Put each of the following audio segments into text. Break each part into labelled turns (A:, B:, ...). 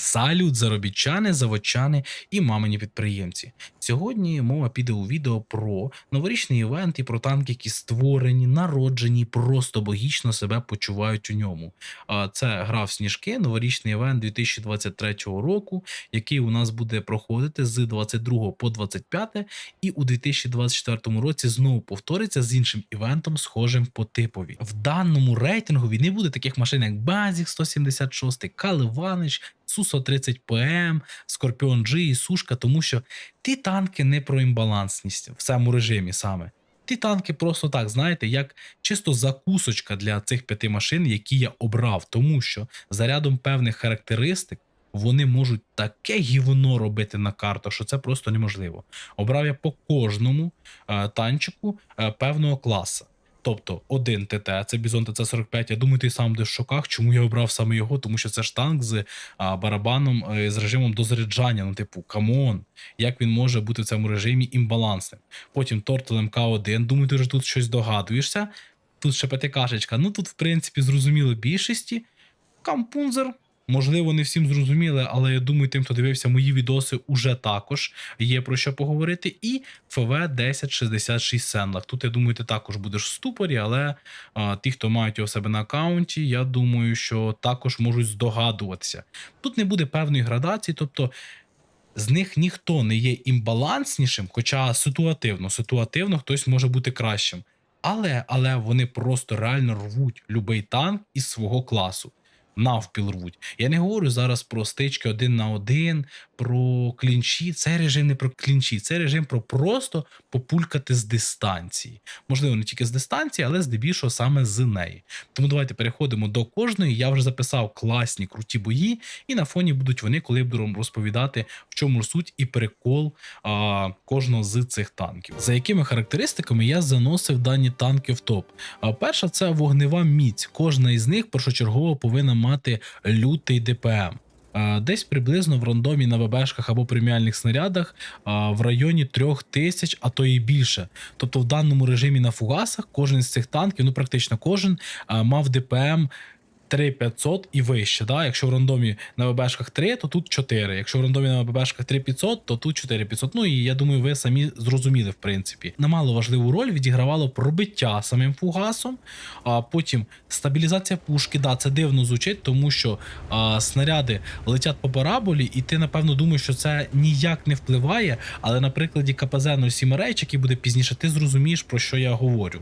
A: Салют, заробітчани, заводчани і мамині підприємці. Сьогодні мова піде у відео про новорічний івент і про танки, які створені, народжені, просто богічно себе почувають у ньому. Це гра в сніжки, новорічний івент 2023 року, який у нас буде проходити з 22 по 25, і у 2024 році знову повториться з іншим івентом, схожим по типові. В даному рейтингові не буде таких машин, як Базік 176, Каливанич, Су-130 ПМ, Скорпіон G і Сушка, тому що ті танки не про імбалансність в цьому режимі саме. Ті танки просто так, знаєте, як чисто закусочка для цих п'яти машин, які я обрав, тому що за рядом певних характеристик вони можуть таке гівно робити на картах, що це просто неможливо. Обрав я по кожному е, танчику е, певного класу. Тобто один ТТ, це Бізон ТЦ-45. Я думаю, ти сам будеш в шоках, чому я обрав саме його, тому що це ж танк з а, барабаном е, з режимом дозаряджання. Ну, типу, камон, як він може бути в цьому режимі імбалансним. Потім Тортл МК-1. Думаю, ти вже тут щось догадуєшся. Тут ще ПТКшечка. Ну тут, в принципі, зрозуміло більшості. Кампунзер. Можливо, не всім зрозуміли, але я думаю, тим, хто дивився мої відоси, уже також є про що поговорити. І ФВ 1066 Сенлах. Тут я думаю, ти також будеш в ступорі, але а, ті, хто мають його в себе на аккаунті, я думаю, що також можуть здогадуватися. Тут не буде певної градації, тобто. З них ніхто не є імбаланснішим, хоча ситуативно, ситуативно хтось може бути кращим. Але, але вони просто реально рвуть любий танк із свого класу. Навпіл рвуть. Я не говорю зараз про стички один на один, про клінчі. Це режим не про клінчі, це режим про просто популькати з дистанції. Можливо, не тільки з дистанції, але здебільшого саме з неї. Тому давайте переходимо до кожної. Я вже записав класні круті бої, і на фоні будуть вони, коли я буду розповідати, в чому суть і прикол а, кожного з цих танків. За якими характеристиками я заносив дані танки в топ. А перша це вогнева міць. Кожна із них першочергово повинна мати лютий ДПМ. Десь приблизно в рандомі на ББшках або преміальних снарядах в районі 3000, а то і більше. Тобто в даному режимі на фугасах кожен з цих танків, ну практично кожен, мав ДПМ 3500 і вище. Да? Якщо в рандомі на ББшках 3, то тут 4. Якщо в рандомі на ББшках 3500, то тут 4500. Ну і я думаю, ви самі зрозуміли, в принципі. Немало важливу роль відігравало пробиття самим фугасом, а потім стабілізація пушки. Да, це дивно звучить, тому що а, снаряди летять по параболі, і ти, напевно, думаєш, що це ніяк не впливає. Але на прикладі КПЗ 07 Рейч, який буде пізніше, ти зрозумієш, про що я говорю.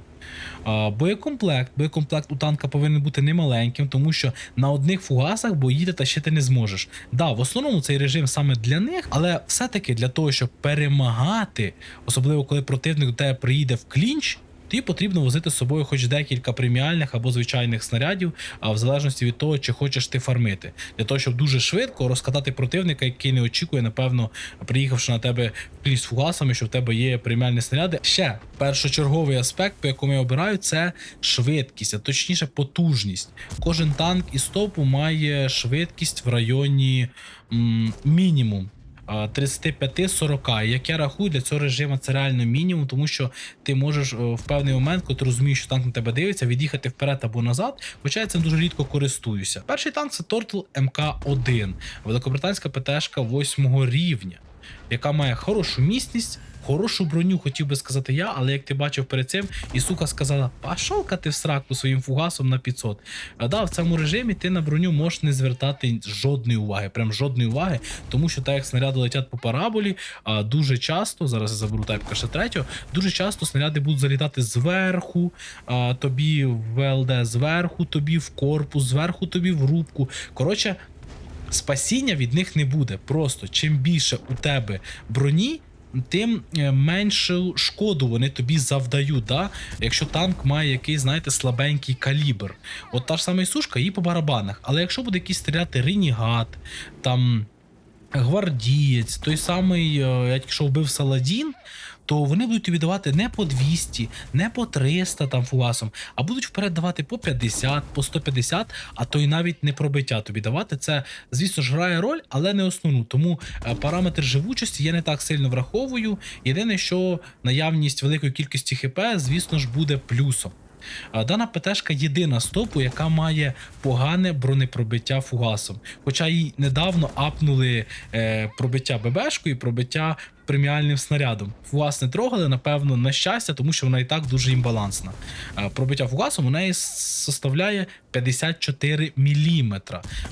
A: А, Боєкомплект. Боєкомплект у танка повинен бути немаленьким, тому що на одних фугасах боїти тащити не зможеш. Да, в основному цей режим саме для них, але все-таки для того, щоб перемагати, особливо коли противник до тебе приїде в клінч. Тобі потрібно возити з собою хоч декілька преміальних або звичайних снарядів, а в залежності від того, чи хочеш ти фармити, для того, щоб дуже швидко розкатати противника, який не очікує, напевно, приїхавши на тебе в пліс фугасами, що в тебе є преміальні снаряди. Ще першочерговий аспект, по якому я обираю, це швидкість, а точніше потужність. Кожен танк із топу має швидкість в районі м, мінімум. А, 35-40. Як я рахую, для цього режиму це реально мінімум, тому що ти можеш е, в певний момент, коли ти розумієш, що танк на тебе дивиться, від'їхати вперед або назад. Хоча я цим дуже рідко користуюся. Перший танк це Тортл МК-1, великобританська ПТшка 8 рівня, яка має хорошу міцність. Хорошу броню хотів би сказати я, але як ти бачив перед цим, і сука сказала: пашов-ка ти в сраку своїм фугасом на 500. А да, в цьому режимі ти на броню можеш не звертати жодної уваги, прям жодної уваги, тому що так як снаряди летять по параболі, а дуже часто, зараз я заберу тайпка ще третього, дуже часто снаряди будуть залітати зверху, а, тобі в ВЛД зверху, тобі в корпус, зверху тобі в рубку. Коротше, спасіння від них не буде. Просто чим більше у тебе броні. Тим е, меншу шкоду вони тобі завдають, да? якщо танк має якийсь, знаєте, слабенький калібр. От та ж сама сушка її по барабанах. Але якщо буде якийсь стріляти ренігат, там гвардієць, той самий, е, я тільки що вбив Саладін, то вони будуть тобі давати не по 200, не по 300 там фугасом, а будуть вперед давати по 50, по 150, а то й навіть не пробиття тобі давати. Це, звісно ж, грає роль, але не основну. Тому е, параметр живучості я не так сильно враховую. Єдине, що наявність великої кількості ХП, звісно ж, буде плюсом. Дана ПТшка єдина з топу, яка має погане бронепробиття фугасом. Хоча їй недавно апнули е, пробиття ББшкою і пробиття преміальним снарядом. Фугас не трогали, напевно, на щастя, тому що вона і так дуже імбалансна. Е, пробиття фугасом у неї составляє 54 мм.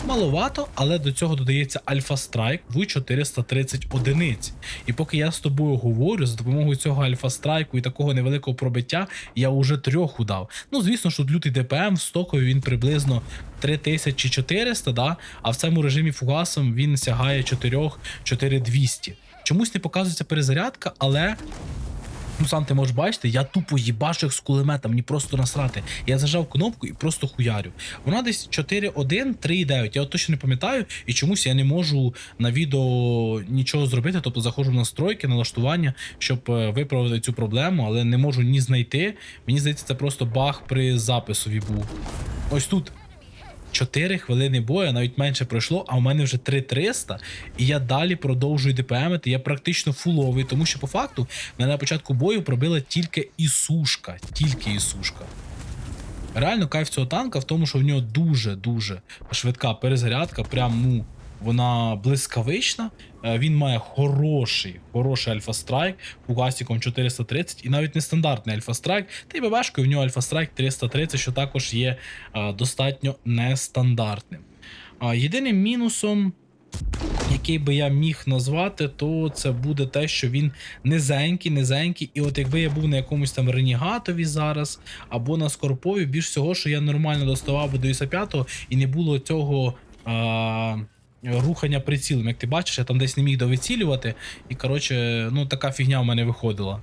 A: Маловато, але до цього додається Альфа Страйк в 430 одиниць. І поки я з тобою говорю, за допомогою цього Альфа Страйку і такого невеликого пробиття, я вже трьох удав. Ну, звісно, що лютий ДПМ в стокові він приблизно 3400, да? а в цьому режимі фугасом він сягає 4 4200. Чомусь не показується перезарядка, але. Ну, сам ти можеш бачити, я тупо їбаших з кулемета, мені просто насрати. Я зажав кнопку і просто хуярю. Вона десь 4.1, 3.9. Я точно не пам'ятаю, і чомусь я не можу на відео нічого зробити. Тобто заходжу в настройки, налаштування, щоб е, виправити цю проблему, але не можу ні знайти. Мені здається, це просто баг при записові був. Ось тут. 4 хвилини бою, навіть менше пройшло, а у мене вже 3300, і я далі продовжую ДПМити. Я практично фуловий, тому що по факту мене на початку бою пробила тільки ісушка. Тільки ісушка. Реально, кайф цього танка в тому, що в нього дуже-дуже швидка перезарядка, прям ну. Вона блискавична, Е, він має хороший, хороший Альфа Страйк фугасиком 430 і навіть нестандартний Альфа Страйк. Та й ББшкою в нього Альфа Страйк 330, що також є е, достатньо нестандартним. Єдиним мінусом, який би я міг назвати, то це буде те, що він низенький, низенький. І от якби я був на якомусь там Ренігатові зараз, або на Скорпові, більш всього, що я нормально доставав би до Іса 5 і не було цього. А рухання прицілом. Як ти бачиш, я там десь не міг довицілювати, і коротше, ну така фігня в мене виходила.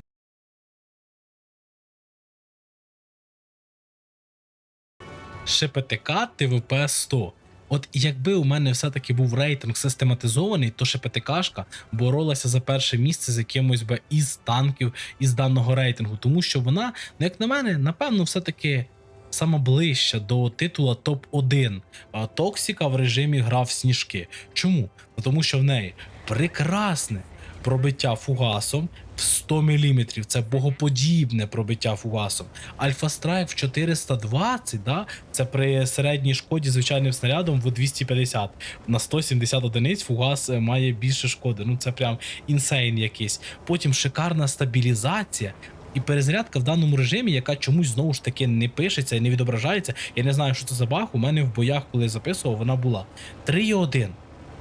A: ШПТК ТВП 100. От якби у мене все-таки був рейтинг систематизований, то ШПТКшка боролася за перше місце з якимось би із танків із даного рейтингу, тому що вона, ну як на мене, напевно, все-таки саме ближча до титула топ-1. А Токсіка в режимі грав сніжки. Чому? Тому що в неї прекрасне пробиття фугасом в 100 мм. Це богоподібне пробиття фугасом. Альфа Страйк в 420, да? це при середній шкоді звичайним снарядом в 250. На 170 одиниць фугас е, має більше шкоди. Ну це прям інсейн якийсь. Потім шикарна стабілізація. І перезарядка в даному режимі, яка чомусь знову ж таки не пишеться і не відображається. Я не знаю, що це за баг. У мене в боях, коли я записував, вона була 3,1.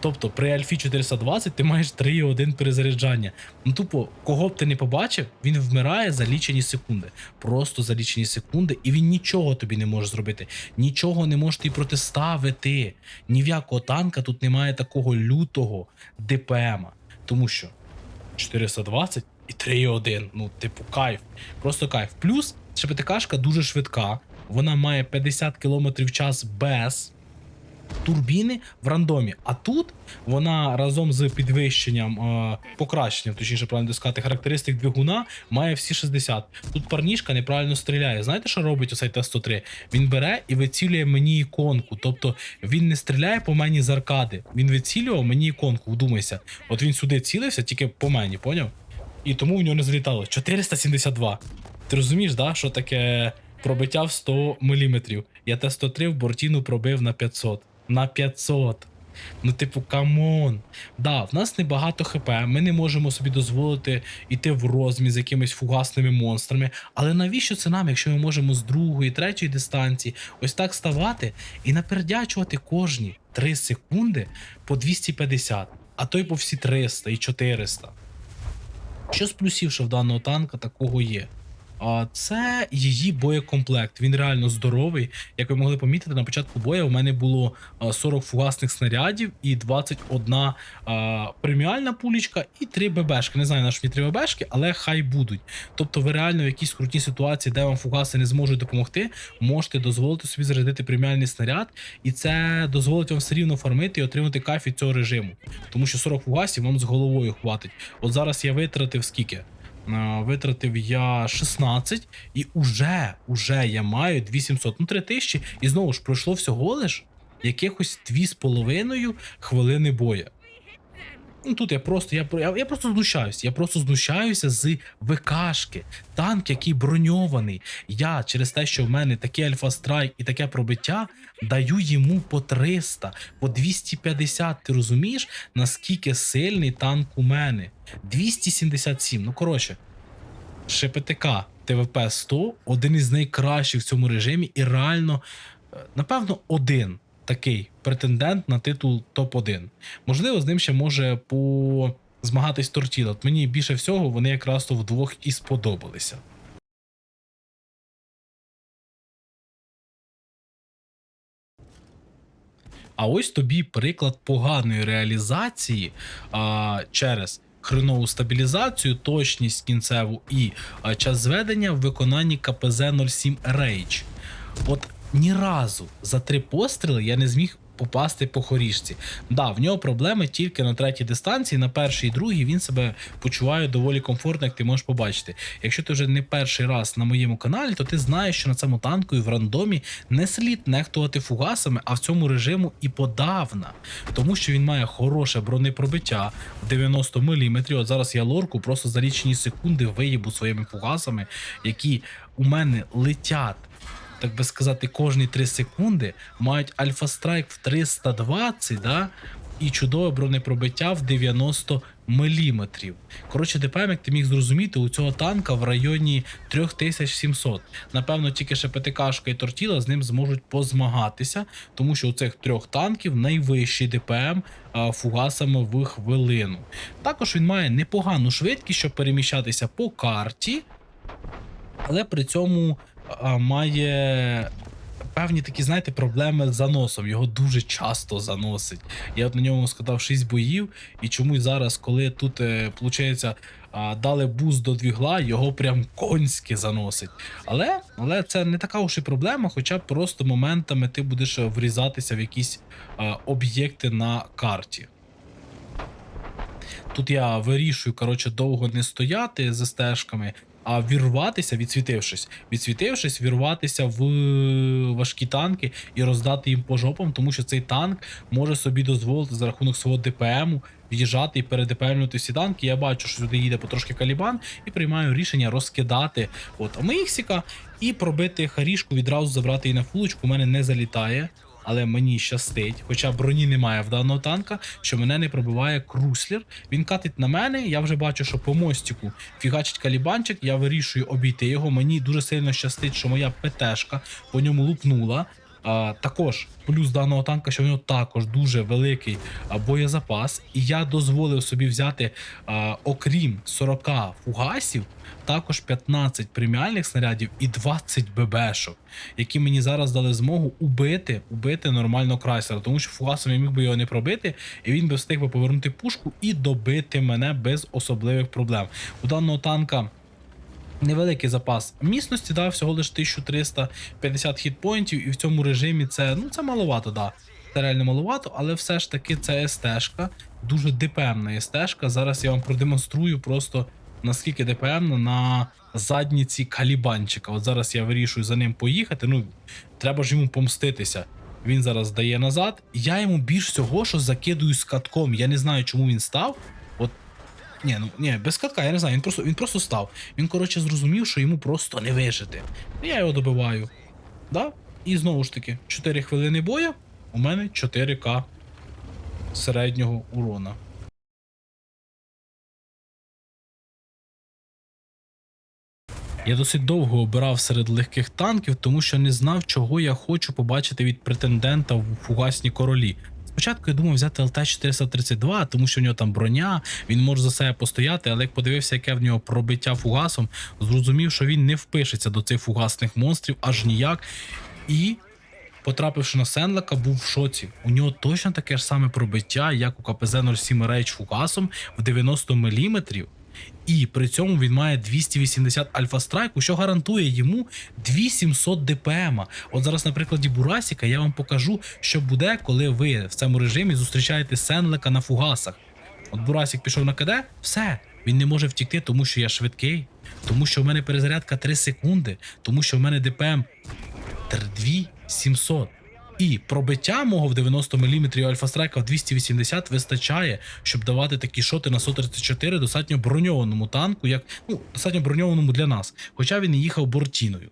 A: Тобто при Альфі 420 ти маєш 3,1 перезаряджання. Ну тупо, кого б ти не побачив, він вмирає за лічені секунди. Просто за лічені секунди, і він нічого тобі не може зробити. Нічого не може тобі протиставити. Ні в якого танка тут немає такого лютого ДПМа. Тому що 420 і 3,1. Ну, типу, кайф. Просто кайф. Плюс ШПТКшка дуже швидка. Вона має 50 км в час без турбіни в рандомі. А тут вона разом з підвищенням, е, покращенням, точніше, правильно сказати, характеристик двигуна має всі 60. Тут парнішка неправильно стріляє. Знаєте, що робить оцей Т-103? Він бере і вицілює мені іконку. Тобто він не стріляє по мені з аркади. Він вицілював мені іконку, вдумайся. От він сюди цілився, тільки по мені, поняв? І тому в нього не залітало. 472. Ти розумієш, да, що таке пробиття в 100 мм? Я Т-103 в бортіну пробив на 500. На 500. Ну, типу, камон. Да, в нас небагато ХП, ми не можемо собі дозволити йти в розмі з якимись фугасними монстрами. Але навіщо це нам, якщо ми можемо з другої, третьої дистанції ось так ставати і напердячувати кожні 3 секунди по 250, а то й по всі 300 і 400. Що з плюсів, що в даного танка такого є? Це її боєкомплект. Він реально здоровий. Як ви могли помітити, на початку бою у мене було 40 фугасних снарядів і 21 а, преміальна пулічка і 3 ББшки. Не знаю, на що мені 3 ББшки, але хай будуть. Тобто, ви реально в якійсь крутій ситуації, де вам фугаси не зможуть допомогти, можете дозволити собі зарядити преміальний снаряд, і це дозволить вам все рівно фармити і отримати кайф від цього режиму. Тому що 40 фугасів вам з головою хватить. От зараз я витратив скільки? А, Витратив я 16, і уже, уже я маю 2700, ну 3000, і знову ж пройшло всього лиш якихось 2,5 хвилини боя. Ну тут я просто я, я, я просто знущаюся. Я просто знущаюся з ВКшки. Танк, який броньований. Я через те, що в мене такий альфа-страйк і таке пробиття, даю йому по 300, по 250. Ти розумієш, наскільки сильний танк у мене? 277. Ну коротше, ШПТК ТВП 100 один із найкращих в цьому режимі, і реально, е, напевно, один такий претендент на титул топ-1. Можливо, з ним ще може по змагатись Тортіла. От мені більше всього вони якраз то вдвох і сподобалися. А ось тобі приклад поганої реалізації а, через хренову стабілізацію, точність кінцеву і а, час зведення в виконанні КПЗ 07 Rage. От ні разу за три постріли я не зміг попасти по хоріжці. Да, в нього проблеми тільки на третій дистанції, на першій і другій він себе почуває доволі комфортно, як ти можеш побачити. Якщо ти вже не перший раз на моєму каналі, то ти знаєш, що на цьому танку і в рандомі не слід нехтувати фугасами, а в цьому режиму і подавна. Тому що він має хороше бронепробиття в 90 мм. От зараз я лорку просто за лічені секунди виїбу своїми фугасами, які у мене летять так би сказати, кожні 3 секунди мають альфа-страйк в 320, да? і чудове бронепробиття в 90 мм. Коротше, ДПМ, як ти міг зрозуміти, у цього танка в районі 3700. Напевно, тільки ще ПТКшка і Тортіла з ним зможуть позмагатися, тому що у цих трьох танків найвищий ДПМ а, фугасами в хвилину. Також він має непогану швидкість, щоб переміщатися по карті, але при цьому має певні такі, знаєте, проблеми з заносом. Його дуже часто заносить. Я от на ньому скатав 6 боїв, і чомусь зараз, коли тут, е, виходить, дали буст до двігла, його прям конськи заносить. Але, але це не така уж і проблема, хоча просто моментами ти будеш врізатися в якісь об'єкти на карті. Тут я вирішую, коротше, довго не стояти за стежками, а вірватися, відсвітившись, відсвітившись, вірватися в важкі танки і роздати їм по жопам, тому що цей танк може собі дозволити за рахунок свого ДПМу в'їжджати і передепельнути всі танки. Я бачу, що сюди їде потрошки калібан, і приймаю рішення розкидати от Амексіка і пробити харішку, відразу забрати її на фулочку. У мене не залітає. Але мені щастить, хоча броні немає в даного танка, що мене не пробиває круслер. Він катить на мене. Я вже бачу, що по мостику фігачить калібанчик. Я вирішую обійти його. Мені дуже сильно щастить, що моя ПТшка по ньому лупнула. А, також плюс даного танка, що в нього також дуже великий боєзапас, і я дозволив собі взяти, а, окрім 40 фугасів, також 15 преміальних снарядів і 20 ББшок, які мені зараз дали змогу убити, убити нормально крайсера, тому що фугасом я міг би його не пробити, і він би встиг би повернути пушку і добити мене без особливих проблем. У даного танка. Невеликий запас міцності, да, всього лише 1350 хітпоінтів, і в цьому режимі це ну це маловато, да. Це реально маловато, але все ж таки це СТ-шка, дуже ДПМна СТ-шка. Зараз я вам продемонструю просто наскільки ДПМна на задніці калібанчика. От зараз я вирішую за ним поїхати. Ну, треба ж йому помститися. Він зараз дає назад. Я йому більш всього, що закидую з катком. Я не знаю, чому він став. Ні, ну ні, без катка, я не знаю. Він просто він просто став. Він, коротше, зрозумів, що йому просто не вижити. Я його добиваю. Да? І знову ж таки, 4 хвилини бою. У мене 4К середнього урона. Я досить довго обирав серед легких танків, тому що не знав, чого я хочу побачити від претендента в фугасні королі. Спочатку я думав взяти ЛТ-432, тому що в нього там броня, він може за себе постояти, але як подивився, яке в нього пробиття фугасом, зрозумів, що він не впишеться до цих фугасних монстрів аж ніяк. І, потрапивши на Сенлака, був в шоці. У нього точно таке ж саме пробиття, як у КПЗ 07 Rage фугасом в 90 мм. І при цьому він має 280 альфа страйку, що гарантує йому 2700 ДПМ. От зараз, на прикладі Бурасіка, я вам покажу, що буде, коли ви в цьому режимі зустрічаєте Сенлека на фугасах. От Бурасік пішов на КД, все, він не може втікти, тому що я швидкий, тому що в мене перезарядка 3 секунди, тому що в мене ДПМ 2700. І пробиття мого в 90 мм альфа-страйка в 280 вистачає, щоб давати такі шоти на 134 достатньо броньованому танку, як ну, достатньо броньованому для нас. Хоча він і їхав бортіною.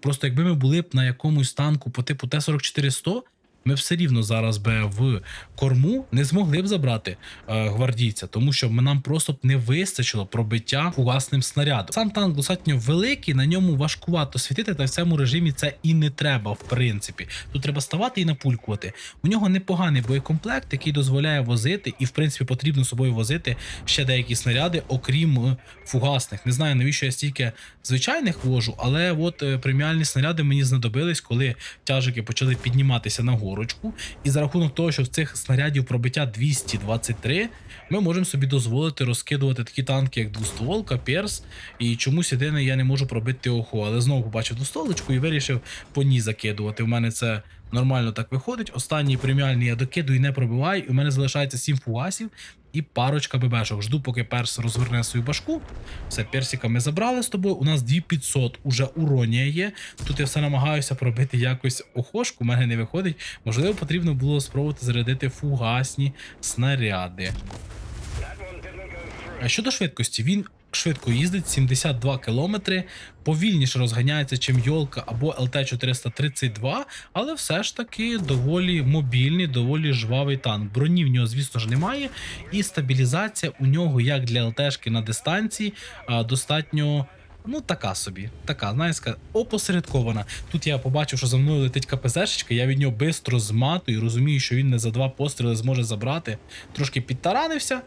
A: Просто якби ми були б на якомусь танку по типу Т-44-100, ми все рівно зараз би в корму не змогли б забрати е, гвардійця, тому що нам просто б не вистачило пробиття фугасним снарядом. Сам танк достатньо великий, на ньому важкувато світити, та в цьому режимі це і не треба, в принципі. Тут треба ставати і напулькувати. У нього непоганий боєкомплект, який дозволяє возити, і в принципі потрібно собою возити ще деякі снаряди, окрім е, фугасних. Не знаю, навіщо я стільки звичайних вожу, але от е, преміальні снаряди мені знадобились, коли тяжики почали підніматися на горочку. І за рахунок того, що в цих снарядів пробиття 223, ми можемо собі дозволити розкидувати такі танки, як двостволка, перс. І чомусь єдине я не можу пробити охо. Але знову побачив двустолочку і вирішив по ній закидувати. У мене це нормально так виходить. Останній преміальний я докидую і не пробиваю. І у мене залишається 7 фугасів і парочка ББшок. Жду, поки перс розверне свою башку. Все, персика ми забрали з тобою. У нас 2500 уже уронія є. Тут я все намагаюся пробити якось охошку, у мене не виходить. Можливо, потрібно було спробувати зарядити фугасні снаряди. А щодо швидкості, він швидко їздить 72 км, повільніше розганяється, чим Йолка або ЛТ-432, але все ж таки доволі мобільний, доволі жвавий танк. Броні в нього, звісно ж, немає, і стабілізація у нього, як для ЛТшки на дистанції, достатньо. Ну, така собі, така, знаєш, опосередкована. Тут я побачив, що за мною летить КПЗшечка, я від нього бистро зматую, розумію, що він не за два постріли зможе забрати. Трошки підтаранився.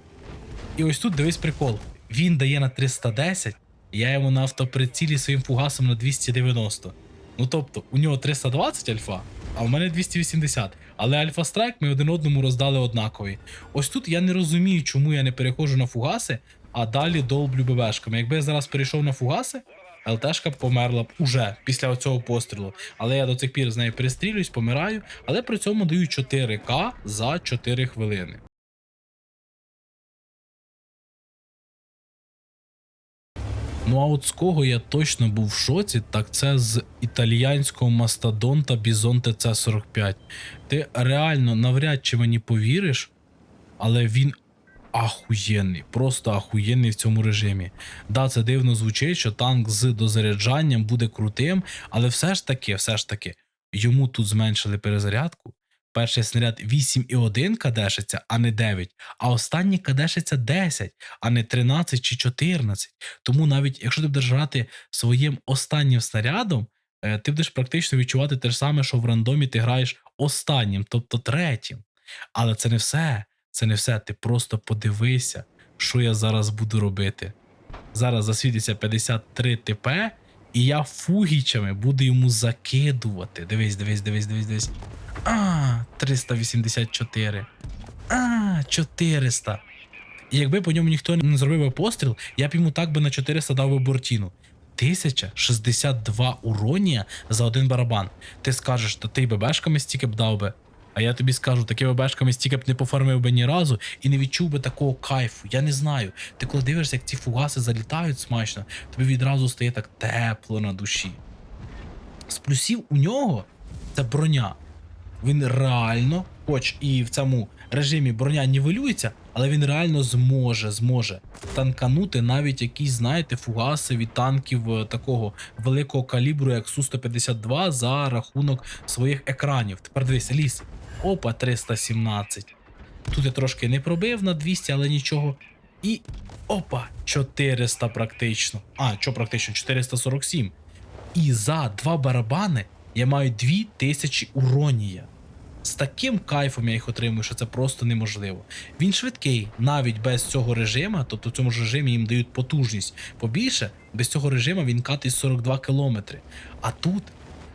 A: І ось тут дивись прикол. Він дає на 310, я йому на автоприцілі своїм фугасом на 290. Ну тобто, у нього 320 альфа, а у мене 280. Але альфа страйк ми один одному роздали однаковий. Ось тут я не розумію, чому я не переходжу на фугаси, а далі долблю ББшками. Якби я зараз перейшов на фугаси, ЛТшка померла б уже після цього пострілу. Але я до цих пір з нею перестрілююсь, помираю, але при цьому даю 4К за 4 хвилини. Ну а от з кого я точно був в шоці, так це з італіянського мастодонта Бізонте С45. Ти реально навряд чи мені повіриш, але він ахуєнний, просто ахуєнний в цьому режимі. Да, це дивно звучить, що танк з дозаряджанням буде крутим, але все ж таки, все ж таки, йому тут зменшили перезарядку. Перший снаряд 8,1 кадешиться, а не 9, а останній кадешиться 10, а не 13 чи 14. Тому навіть якщо ти будеш грати своїм останнім снарядом, е, ти будеш практично відчувати те ж саме, що в рандомі ти граєш останнім, тобто третім. Але це не все. Це не все. Ти просто подивися, що я зараз буду робити. Зараз засвітиться 53 ТП, і я фугічами буду йому закидувати. Дивись, дивись, дивись, дивись, дивись. А, 384. А, 400. І якби по ньому ніхто не зробив би постріл, я б йому так би на 400 дав би бортіну. 1062 уронія за один барабан. Ти скажеш, то ти й бебешками стільки б дав би. А я тобі скажу, таки бебешками стільки б не пофармив би ні разу і не відчув би такого кайфу. Я не знаю. Ти коли дивишся, як ці фугаси залітають смачно, тобі відразу стає так тепло на душі. З плюсів у нього це броня. Він реально, хоч і в цьому режимі броня нівелюється, але він реально зможе, зможе танканути навіть якісь, знаєте, фугаси від танків е, такого великого калібру, як Су-152, за рахунок своїх екранів. Тепер дивись, ліс. Опа, 317. Тут я трошки не пробив на 200, але нічого. І опа, 400 практично. А, що практично? 447. І за два барабани я маю 2000 уронія. З таким кайфом я їх отримую, що це просто неможливо. Він швидкий, навіть без цього режиму, тобто в цьому ж режимі їм дають потужність побільше, без цього режиму він катить 42 км. А тут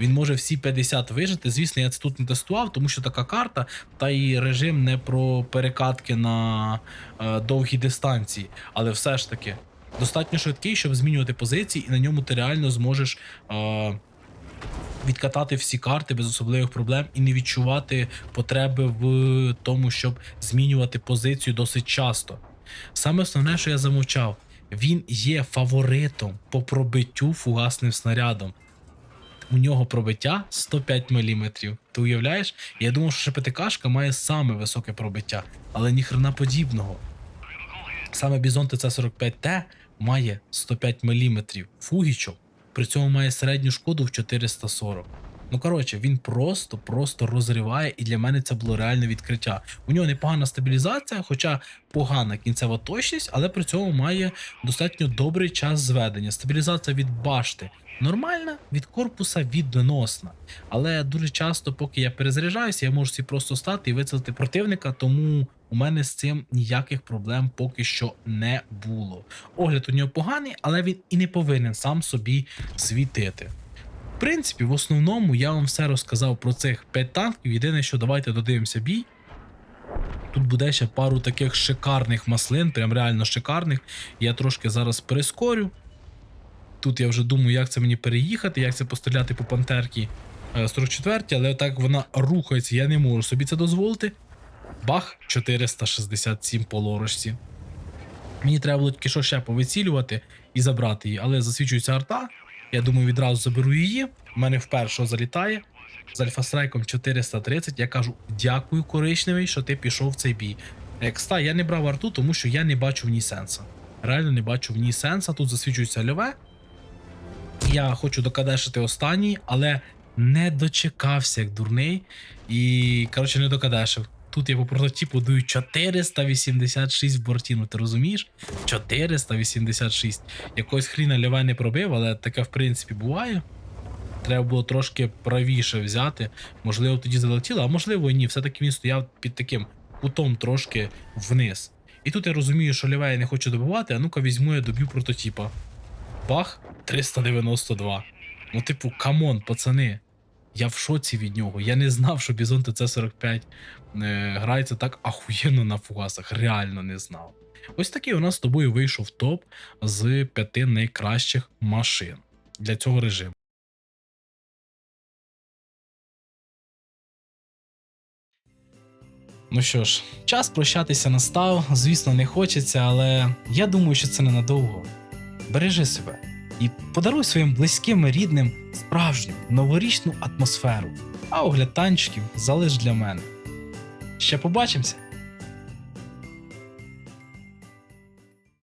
A: він може всі 50 вижити. Звісно, я це тут не тестував, тому що така карта, та і режим не про перекатки на е, довгі дистанції. Але все ж таки, достатньо швидкий, щоб змінювати позиції, і на ньому ти реально зможеш. Е, відкатати всі карти без особливих проблем і не відчувати потреби в тому, щоб змінювати позицію досить часто. Саме основне, що я замовчав, він є фаворитом по пробиттю фугасним снарядом. У нього пробиття 105 мм. Ти уявляєш? Я думав, що ШПТКшка має саме високе пробиття, але ніхрена подібного. Саме Бізонте С45Т має 105 мм фугічок, при цьому має середню шкоду в 440. Ну коротше, він просто просто розриває, і для мене це було реальне відкриття. У нього непогана стабілізація, хоча погана кінцева точність, але при цьому має достатньо добрий час зведення. Стабілізація від башти нормальна, від корпуса відносна. Але дуже часто, поки я перезаряджаюся, я можу собі просто стати і вицілити противника, тому у мене з цим ніяких проблем поки що не було. Огляд у нього поганий, але він і не повинен сам собі світити. Принципі, в основному я вам все розказав про цих 5 танків. Єдине, що давайте додивимося бій. Тут буде ще пару таких шикарних маслин, прям реально шикарних. Я трошки зараз прискорю. Тут я вже думаю, як це мені переїхати, як це постріляти по пантерці 44, але так вона рухається, я не можу собі це дозволити. Бах, 467 по лорочці. Мені треба було тільки що ще повицілювати і забрати її, але засвічується арта. Я думаю, відразу заберу її. У мене вперше залітає. З альфа-страйком 430. Я кажу: дякую, коричневий, що ти пішов в цей бій. Екста, я не брав арту, тому що я не бачу в ній сенса. Реально не бачу в ній сенса. Тут засвічується льове. Я хочу докадешити останній, але не дочекався як дурний. І, коротше, не докадешив. Тут я по прототипу даю 486 в бортіну, ти розумієш? 486. Якось хріна льове не пробив, але таке в принципі буває. Треба було трошки правіше взяти. Можливо, тоді залетіло, а можливо ні. Все-таки він стояв під таким кутом трошки вниз. І тут я розумію, що ліве я не хочу добивати, а ну-ка візьму я доб'ю прототипа. Бах, 392. Ну, типу, камон, пацани. Я в шоці від нього. Я не знав, що Бізон ТЦ-45 е, грається так ахуєнно на фугасах. Реально не знав. Ось такий у нас з тобою вийшов топ з п'яти найкращих машин для цього режиму. Ну що ж, час прощатися настав. Звісно, не хочеться, але я думаю, що це ненадовго. Бережи себе і подаруй своїм близьким рідним справжню новорічну атмосферу, а огляд танчиків залиш для мене. Ще побачимося!